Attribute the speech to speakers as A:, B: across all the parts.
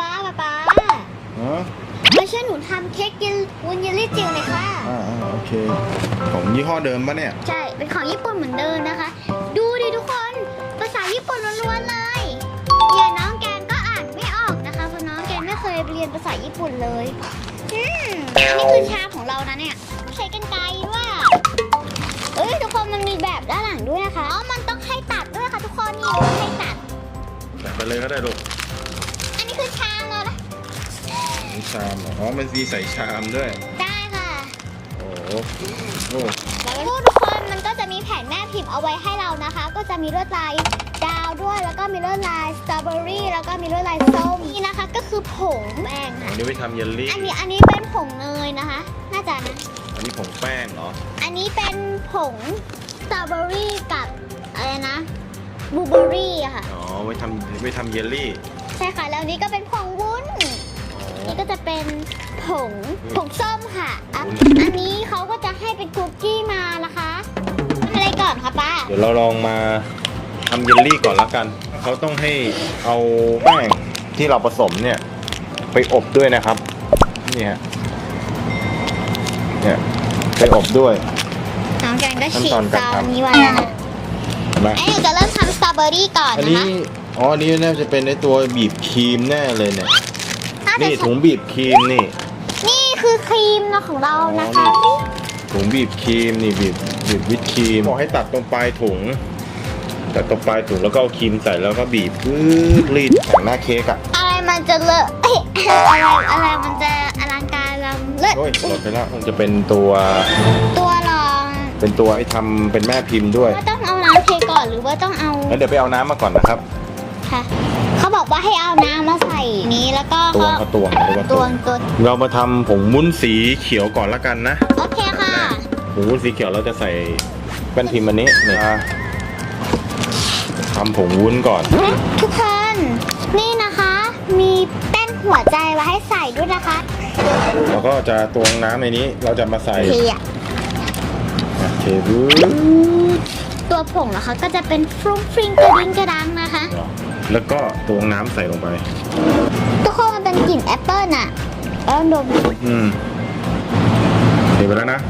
A: ป๊าป๊าป๊าป๊า
B: อ๋อ
A: มาช่วยหนูทำเค้กเยลวุ้นเยลลี่จิ๋วหน่อยค่ะ
B: อ่าอ่าโอเค ของยี่ห้อเดิมปะเนี่ย
A: ใช่ เป็นของญี่ปุ่นเหมือนเดิมนะคะ ดูดิทุกคน ภาษาญี่ปุ่นล้วนๆเลยอย่างน้องแกนก็อ่านไม่ออกนะคะ เพราะน้องแกนไม่เคยเรียนภาษาญี่ปุ่นเลยอืมอันนี้คือชามของเรานะเนี่ย ใช้กันไกรด้วยเอ้ยทุกคนมันมีแบบด้านหลังด้วยนะคะ อ๋อ มันต้องให้ตัดด้วยค่ะทุกคนนี่ให้ตัด
B: ใส่ไปเลยก็ได้ลูก
A: ชามเห
B: รออ๋อมันมีใส่ชามด้วย
A: ได้ค่ะ
B: โอ้โหโอ้
A: แล้วก็ทุกคนมันก็จะมีแผ่นแม่พิมพ์เอาไว้ให้เรานะคะ ก็จะมีลวดลายดาวด้วย แล้วก็มีลวดลายสตรอเบอรี่แล้วก็มีลวดลายส้มนี่นะคะ ก็คือผงแป้ง
B: อั
A: ค่ะ
B: นนี้ไปทำเยลลี่
A: อันนี้อันนี้เป็นผงเนยนะคะ น่าจะนะ
B: อันนี้ผงแป้งเหรอ
A: อันนี้เป็นผงสตรอเบอรี่กับอะไรนะบลูเบอรี่อะค่ะ
B: อ๋อไว้ทำไว้ทำเยลลี่
A: ใช่ค่ะ แล้วนี้ก็เป็นผงวุ้น
B: อ๋อ
A: นี่ก็จะเป็นผงผงส้มค่ะอะ
B: วุ้น
A: อันนี้เขาก็จะให้เป็นคุกกี้มานะคะทำอะไรก่อนคะป้า
B: เดี๋ยวเราลองมาทำเยลลี่ก่อนละกัน เขาต้องให้เอาแป้งที่เราผสมเนี่ย ไปอบด้วยนะครับ นี่ฮะเนี่ยไปอบด้วย
A: น้องแกงก็ฉีก
B: ขั้นตอน
A: ซ
B: การ
A: อง
B: ทำ
A: นี้ไว้นะคะ
B: เห็นไหม
A: ไอ้หนูจะเริ่มทำสตรอเบอรี่ก่อน
B: อัน
A: นะ
B: นี้
A: คะ
B: อ๋อ อันนี้น่าจะเป็นในตัวบีบครีมแน่เลยเนี่ย
A: น่าจะ
B: นี่
A: ใช่
B: ถุงบีบครีมนี่
A: นี่คือครีมนะของเรานะคะ
B: อ๋อถุงบีบครีมนี่บีบบีบวิปครีมบอกให้ตัดตรงปลายถุงตัดตรงปลายถุงแล้วก็เอาครีมใส่แล้วก็บีบปื๊ดรีดแข่งหน้าเค้กอะ
A: อะไรมันจะเลอะเอ้ยอะไรอะไรมันจะอลังการลำเลิศ
B: โอ้ยหมดไปแล้วคงจะเป็นตัว
A: ตัวรอง
B: เป็นตัวไอ้ทำเป็นแม่พิมพ์ด้วย
A: ว่าต้องเอาน้ำเทก่อนหรือว่าต้องเอา
B: แล้วเดี๋ยวไปเอาน้ำมาก่อนนะครับ
A: ค่ะเขาบอก ว่าให้เอาน้ำมาใส่นี้แล้วก็
B: ตวงเขาตวงเรียกว่า
A: ต
B: ต
A: ว
B: ว
A: ง
B: ง
A: ตัว
B: เรามาทำผงมุ้นสีเขียวก่อนละกันนะ
A: โอเคค่ะ
B: ผงวุ้นสีเขียวเราจะใส่แป้นพิมพ์อันนี้เนี่ยทำผงวุ้นก่อน
A: ทุกคนนี่นะคะ มีแป้นหัวใจไว้ให้ใส่ด้วยนะคะ
B: แล้วก็จะตวงน้ำในนี้ เราจะมาใส่
A: เทีย
B: อะเทบูด
A: ตัวผงนะคะก็จะเป็นฟรุ้งฟริ้งกระดิ่งกระดังนะคะ
B: แล้วก็ตวงน้ำใส่ลงไป
A: ทุกคนมันเป็นกลิ่นแอปเปิ้ลน่ะแล้วดม
B: อืมเทไปแล้วนะ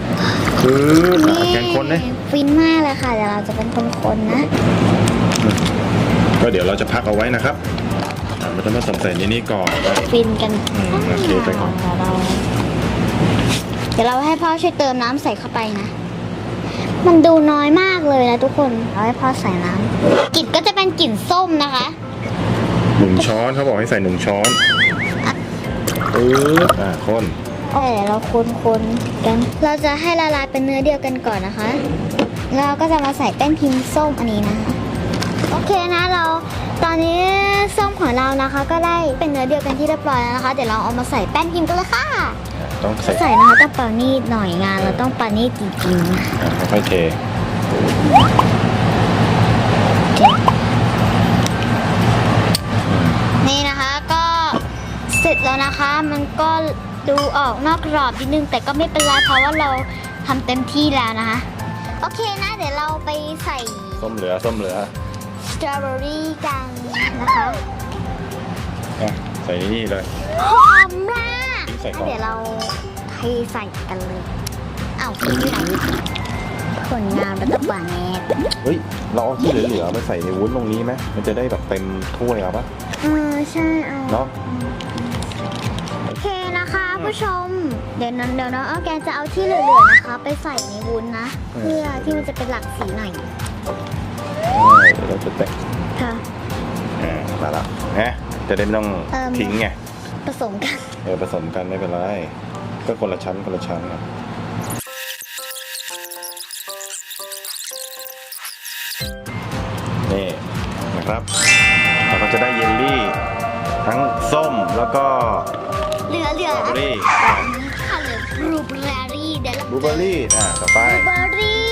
B: คือแกงคนเนี่ย
A: ฟินมากเลยค่ะเดี๋ยวเราจะเป็นคนคนๆนะ
B: ก็เดี๋ยวเราจะพักเอาไว้นะครับอะมันจะมาสมใส่ในนี้ก่อน
A: ฟินกัน
B: อืมโอเคไปก่อน
A: เดี๋ยวเราเดี๋ยวเราให้พ่อช่วยเติมน้ำใส่เข้าไปนะ มันดูน้อยมากเลยนะทุกคนเราให้พ่อใส่น้ำกลิ่นก็จะเป็นกลิ่นส้มนะคะ
B: หนึ่งช้อนเขาบอกให้ใส่หนึ่งช้อนเอออะคน
A: โอเคเดี๋ยวเราคนๆกัน เราจะให้ละลายเป็นเนื้อเดียวกันก่อนนะคะแล้วเราก็จะมาใส่แป้นพิมพ์ส้มอันนี้นะคะ โอเคนะเราตอนนี้ส้มของเรานะคะ ก็ได้เป็นเนื้อเดียวกันที่เรียบร้อยแล้วนะคะ เดี๋ยวเราเอามาใส่แป้นพิมพ์กันเลยค่ะ
B: ต้องใส่
A: ใส่นะคะต้องปานีตหน่อยงานเราต้องปานีตจริงๆนะ
B: อะค่อยๆเท
A: มันก็ดูออกนอกกรอบนิดนึง แต่ก็ไม่เป็นไรเพราะว่าเราทำเต็มที่แล้วนะคะโอเคนะเดี๋ยวเราไปใส่
B: ส้มเหลือส้มเหลือ
A: สตรอเบอรี่กันนะคะ
B: อะใส่นี่เลย
A: หอมมาก
B: ใส่ก่อน
A: เดี๋ยวเราเทใส่กันเลยอ้าวพี่ไหนผลงานมันต้องหวานแน่
B: เฮ้ยเราเอาที่เหลือๆมาใส่ในวุ้นตรงนี้ไหมมันจะได้แบบเต็มถ้วยเอาปะ
A: เออใช่เอา
B: เนาะ
A: โอเค นะคะผู้ชม เดี๋ยวน้องเดี๋ยวน้องเอาแกนจะเอาที่เหลือๆนะคะ ไปใส่ในวุ้นนะ เพื่อที่มันจะเป็นหลักสีหน่อย
B: ใช่เดี๋ยวเราจะแต่ง
A: ค่ะ
B: อ่ามาละฮะจะได้ไม่ต้อง
A: เอิ่ม
B: ทิ้งไง
A: ผสมกัน
B: เออผสมกันไม่เป็นไรก็คนละชั้นคนละชั้นอะนี่นะครับเราก็จะได้เยลลี่ ทั้งส้มแล้วก็ ร์รี่
A: ค่ะเหลือบลูเบอร์รี่เดี๋ยวเรา
B: บลูเบอร์รี่อ่าต่อไป
A: บลูเบอร์รี่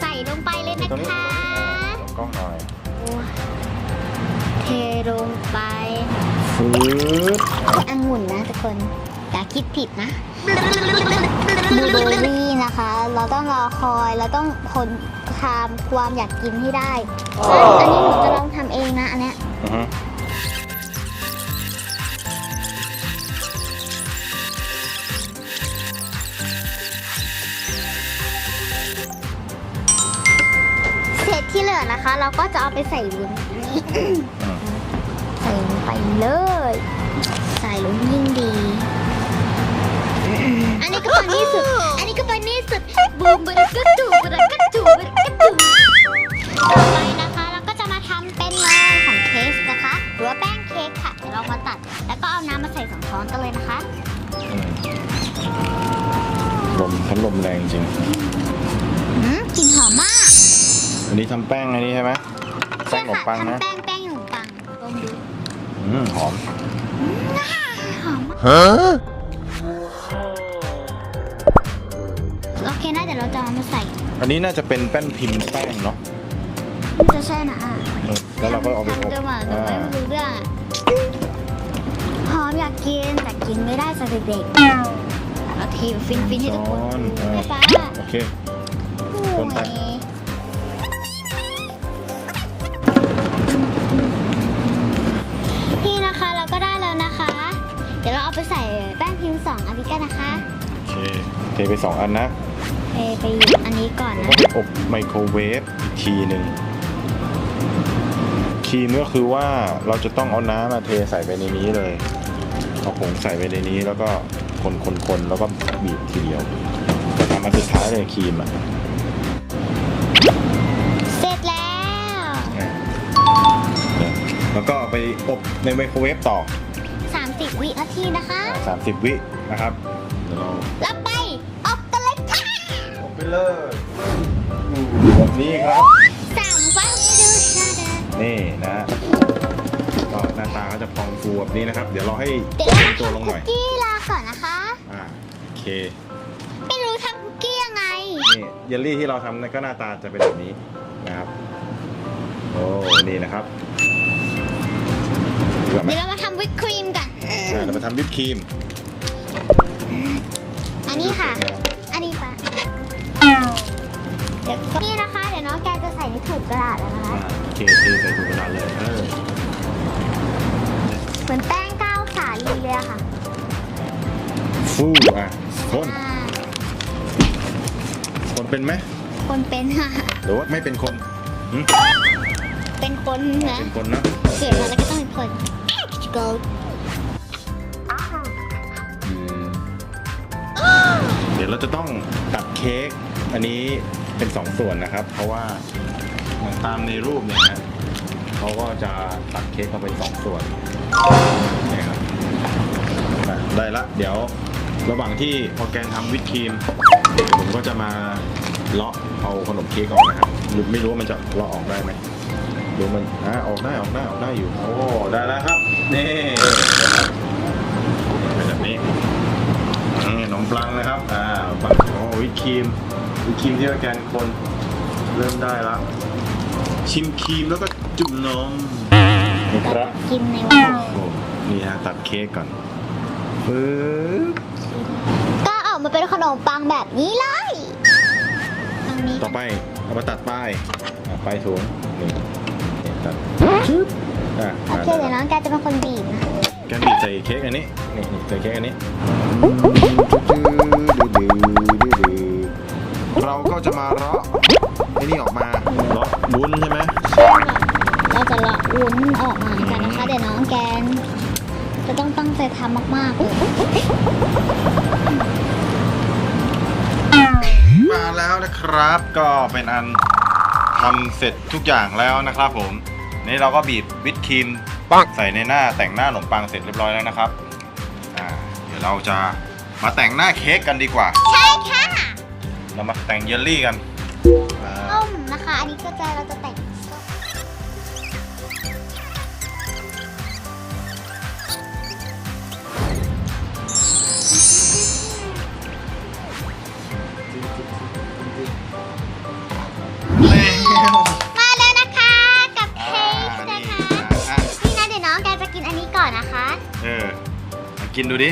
A: ใส่ลงไปเลยนะ
B: ตรงนี้
A: คะ
B: กล้องหน่อย
A: เทลงไป
B: ฟืด
A: องุ่นนะทุกคน อย่าคิดผิดนะบลูเบอร์รี่นะคะ เราต้องรอคอยเราต้องคนความความอยากกินให้ได้ อันนี้หนูจะลองทำเองนะอันเนี้ย
B: อือฮึ ที่เหลือ
A: นะคะ เราก็จะเอาไปใส่วุ้นใส่ลงไปเลย ใส่ลงยิ่งดี อันนี้ก็ปานี่สุด อันนี้ก็ปานี่สุด บูมบระกระจูบระกระจูบระกระจูต่อไปนะคะเราก็จะมาทำเป็นเนยของเค้กนะคะหรือว่าแป้งเค้กค่ะเดี๋ยวเรามาตัด แล้วก็เอาน้ำมาใส่สองช้อนกันเลยนะคะ
B: ลมพัดลมแรงจริง
A: อืมกลิ่นหอมมาก
B: อันนี้ทำแป้งอันนี้ใช่ไหมแป้
A: ใช่
B: งขนม
A: ค่ะ
B: ปังนะ
A: ทำแป้งแป้งขนมปังลองดู
B: อืมหอม
A: หอมมาก
B: ฮะ
A: โอเคนะเดี๋ยวเราจะเอามาใส่
B: อันนี้น่าจะเป็นแป้นพิมพ์แป้งเนาะ
A: มันจะใช่นะอะ
B: เออแล้วเราก็เอาไปอบ
A: ทำจะหวานหนู
B: อ่า
A: ไม่รู้เรื่องอะหอมอยากกินแต่กินไม่ได้สักเด็กๆเราเทฟินฟินๆให้ทุกคน
B: ช้อนอ่า
A: ไม่ป้า
B: โอเค
A: โอ้
B: คนไป
A: ย เดี๋ยวเราเอาไปใส่แป้งพิมพ์สองอันนี้กันนะคะ
B: โอเคเทไปสองอันนะ
A: เทไปอันนี้ก่อน
B: แล้ว
A: นะ
B: ก็ไปอบไมโครเวฟอีกทีหนึ่งครีมก็คือว่าเราจะต้องเอาน้ำมาเทใส่ไปในนี้เลยเอาผงใส่ไปในนี้แล้วก็คนคนคนแล้วก็บีบทีเดียวจะทำมาสุดท้ายเลยครีมอะ
A: เสร็จแล้ว
B: เนี่ยแล้วก็เอาไปอบในไมโครเวฟต่อ
A: 30 วินาทีนะคะ
B: สามสิบวินะครับเดี๋ยวเรา
A: แล้วไปอบกันเลยค่ะ
B: อบไปเลยแบบนี้ครับ
A: สามฟังให้ดูชาดา
B: นี่นะก็หน้าตาก็จะพองฟูแบบนี้นะครับ เดี๋ยวเราให้
A: เดี๋ยวเรา
B: เป็นตัวลง
A: ทำ
B: ห
A: คุ
B: น่
A: ก
B: อย
A: กี้ลาก่อนนะคะ
B: อ่าโอเค
A: ไม่รู้ทำคุกกี้ยังไง
B: นี่เยลลี่ที่เราทำนั่นก็หน้าตาจะเป็นแบบนี้นะครับโอ้นี่นะครับเกือบไหม
A: เดี๋ยวเรามาทำวิปครีมกัน
B: อ่าเรามาทำวิปครีม
A: อันนี้ค่ะ อันนี้ปะเดี๋ยวก็นี่นะคะ เดี๋ยวน้องแกจะใส่ในถุงกระดาษแล้วนะคะ
B: อ่าโอเคเทใส่ถุงกระดาษเลยเออ
A: เหมือนแป้งก้าวสาลีเลยอะค่ะ
B: ฟูอะคน
A: อ่า
B: คนเป็นไหม
A: คนเป็นค่ะ
B: หรือว่าไม่เป็นคนหึ
A: เป็นคนนะ
B: เป็นคนนะ
A: เกิดมาแล้วก็ต้องเป็นคน go
B: ยวเราจะต้องตัดเค้กอันนี้เป็นสองส่วนนะครับ เพราะว่าเหมือนตามในรูปเนี่ยนะเขาก็จะตัดเค้กออกเป็นสองส่วนนี่ครับได้ละ เดี๋ยวระหว่างที่พอแกนทำวิปครีม ผมก็จะมาเลาะเอาขนมเค้กออกนะครับไม่รู้ว่ามันจะเลาะออกได้ไหมดูมันอ่าออกได้ออกได้ออกได้อยู่ โอ้ได้แล้วครับนี่ นี่ขนมปังนะครับ อ่าปังโอ้วิปครีมวิปครีมที่ว่าแกนคน เริ่มได้ละชิมครีมแล้วก็จุ่มนมนี่ครับ
A: กินในวัน
B: โอ้นี่ฮะตัดเค้กก่อนปึ๊บ
A: ก็ออกมาเป็นขนมปังแบบนี้เลยตรงนี้
B: ต่อไปเอามาตัดป้ายอะป้ายถุงนี่นี่ตัดชึบอะ
A: โอเคเดี๋ยวน้องแกจะเป็นคนบีบนะ
B: แกนบีบใส่เค้กอันนี้นี่นี่ใส่เค้กอันนี้ เราก็จะมาเลาะไอ้นี่ออกมาเลาะวุ้นใช่ไหม
A: ใช่ค่ะเราจะละวุ้นออกมากันนะคะเดี๋ยวน้องแกน จะต้องตั้งใจทำมากๆเลย
B: มาแล้วนะครับ ก็เป็นอันทำเสร็จทุกอย่างแล้วนะครับผม นี่เราก็บีบวิปครีมใส่ในหน้าแต่งหน้าขนมปังเสร็จเรียบร้อยแล้วนะครับ อ่า เดี๋ยวเราจะมาแต่งหน้าเค้กกันดีกว่า
A: ใช่ค่ะ
B: เรามาแต่งเยลลี่กันอ่า
A: ต้มนะคะ อันนี้ก็จะเราจะแต่งมาแล้วนะคะกับเค้ก
B: อ่า
A: นะ
B: นี่
A: คะ
B: อะ
A: นี่นะเดี๋ยวน้องแกจะกินอันนี้ก่อนนะคะ
B: เออมากินดูดิ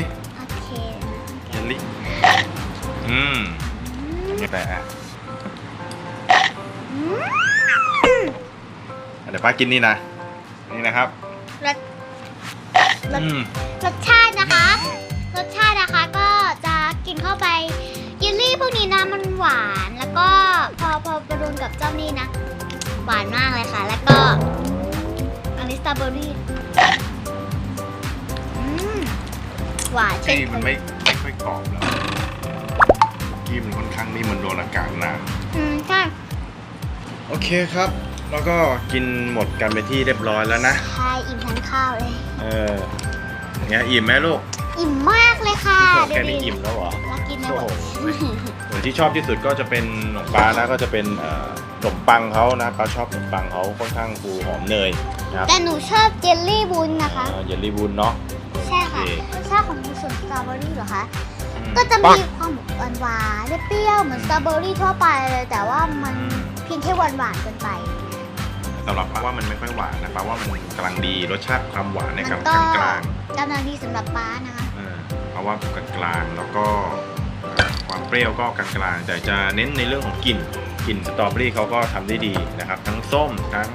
B: แต่อะ
A: อืม
B: เดี๋ยวป้ากินนี่นะ นี่นะครับ
A: รสรส
B: อืม
A: รสชาตินะคะ รสชาตินะคะก็จะกินเข้าไปเยลลี่พวกนี้นะมันหวานแล้วก็พอพอไปรวมกับเจ้านี่นะ หวานมากเลยค่ะ แล้วก็อันนี้สตรอเบอรี่อืมหวานเช่น
B: ที่
A: เค
B: มัน
A: ย
B: ไม่ไม่ค่อยกรอบแล้ว ที่มันค่อนข้างนี่มันโดนอากาศนาน
A: อืมใช่
B: โอเคครับ แล้วก็กินหมดกันไปที่เรียบร้อยแล้วนะ
A: ใช่อิ่มทั้งข้าวเลย
B: เออเงี้ยอิ่มไหมลูก
A: อิ่มมากเลยค่ะ
B: แค่นี้อิ่มแล้วเหรอ
A: เรากินได้หม
B: โอ้
A: ด
B: โหส่วนที่ชอบที่สุดก็จะเป็นขนมปลานะก็จะเป็นเอ่อขนมปังเขานะปลาชอบขนมปังเขาค่อนข้างฟูหอมเนยนะครับ
A: แต่หนูชอบเจลลี่บุญนะคะ
B: เอ่อเยลลี่บุญเนาะ
A: ใช่ค่ะ
B: โอเค
A: รสชาติของส่วนสตรอเบอรี่เหรอคะ
B: อืม
A: ก็จะมีความหวานหวานๆเปรี้ยวๆเหมือนสตรอเบอรี่ทั่วไปเลย แต่ว่ามัน
B: อืม
A: เพียงแค่หวานหวานๆเกินไป
B: สำหรับปลาว่ามันไม่ค่อยหวานนะปลาว่ามันกำลังดีรสชาติความหวานใน
A: มั
B: กลาง
A: ก็
B: กลาง
A: กำลังดีสำหรับป้านะคะ
B: ๆเออเพราะว่ากลางกลางๆแล้วก็ความเปรี้ยวก็กลางกลางๆแต่จะเน้นในเรื่องของกลิ่นกลิ่นสตรอเบอรี่เขาก็ทำได้ดีนะครับ ทั้งส้มทั้ง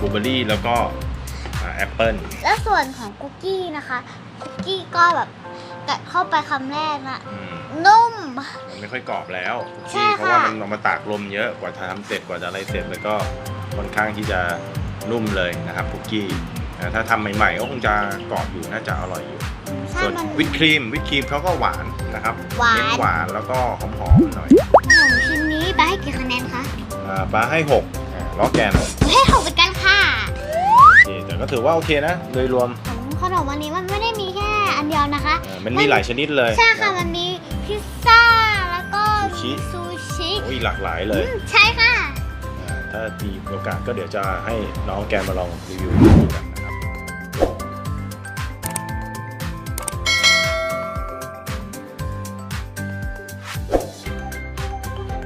B: บลูเบอรี่แล้วก็แอปเปิล
A: แล้วส่วนของคุกกี้นะคะคุกกี้ก็แบบ กัดเข้าไปคำแรกนะ
B: อืม
A: นุ่ม
B: มันไม่ค่อยกรอบแล้ว
A: ใช่
B: ที่เพราะว่า
A: ค่ะ
B: มันเอามาตากลมเยอะกว่าจะทำเสร็จกว่าจะอะไรเสร็จแล้วก็ค่อนข้างที่จะนุ่มเลยนะครับคุกกี้อ่าถ้าทำใหม่ๆก็คงจะกรอบอยู่น่าจะอร่อยอยู่
A: ใช่
B: ส่วน
A: มัน
B: วิปครีมวิปครีมเขาก็หวานนะครับ
A: หวาน
B: เน้นหวานแล้วก็หอมๆหน่อย
A: ขนมชิ้นนี้ป้าให้กี่คะแนนคะ
B: อ่าปลาให้6อ่าล้อแกน
A: ให้หกเหมือนกันค่ะ
B: โอเคแต่ก็ถือว่าโอเคนะ โดยรวม
A: ของขนมวันนี้มันไม่ได้มีแค่ อันเดียวนะคะ
B: อ่ามันมีหลายชนิดเลย
A: ใช่ค่ะ
B: น
A: มันมีพิซซ่าแล้วก็
B: ซูชิ
A: ซูชิ
B: โอ้ยหลากหลายเลย
A: อืมใช่ค่ะ
B: อ่าถ้ามีโอกาสก็เดี๋ยวจะให้น้องแกนมาลองรีวิวดูกัน